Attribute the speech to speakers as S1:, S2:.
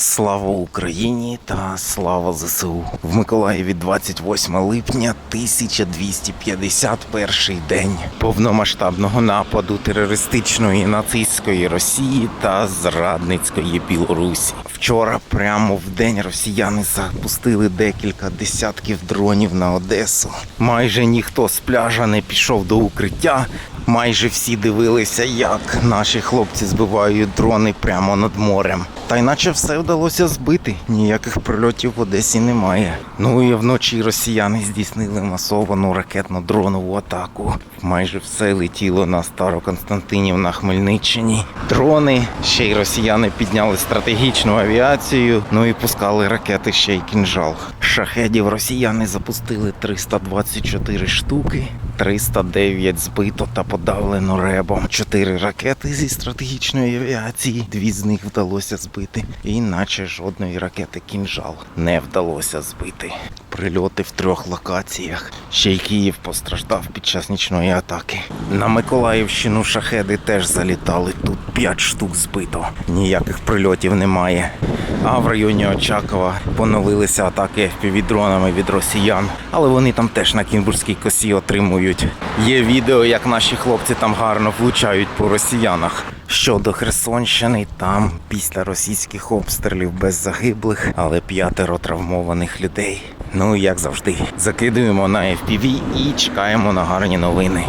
S1: Слава Україні та слава ЗСУ в Миколаєві 28 липня 1251 день повномасштабного нападу терористичної нацистської Росії та зрадницької Білорусі. Вчора, прямо в день, росіяни запустили декілька десятків дронів на Одесу. Майже ніхто з пляжа не пішов до укриття. Майже всі дивилися, як наші хлопці збивають дрони прямо над морем. Та й наче все вдалося збити. Ніяких прильотів в Одесі немає. Ну і вночі росіяни здійснили масовану ракетно-дронову атаку. Майже все летіло на Староконстантинів на Хмельниччині. Дрони, ще й росіяни підняли стратегічну авіацію, ну і пускали ракети ще й кінжал. Шахедів росіяни запустили 324 штуки. 309 збито та подавлено ребом. Чотири ракети зі стратегічної авіації. Дві з них вдалося збити. І наче жодної ракети кінжал не вдалося збити. Прильоти в трьох локаціях. Ще й Київ постраждав під час нічної атаки. На Миколаївщину шахеди теж залітали. Тут 5 штук збито. Ніяких прильотів немає. А в районі Очакова поновилися атаки FPV-дронами від росіян, але вони там теж на Кінбурзькій косі отримують. Є відео, як наші хлопці там гарно влучають по росіянах. Щодо Херсонщини, там після російських обстрілів без загиблих, але п'ятеро травмованих людей. Ну як завжди, закидуємо на FPV і чекаємо на гарні новини.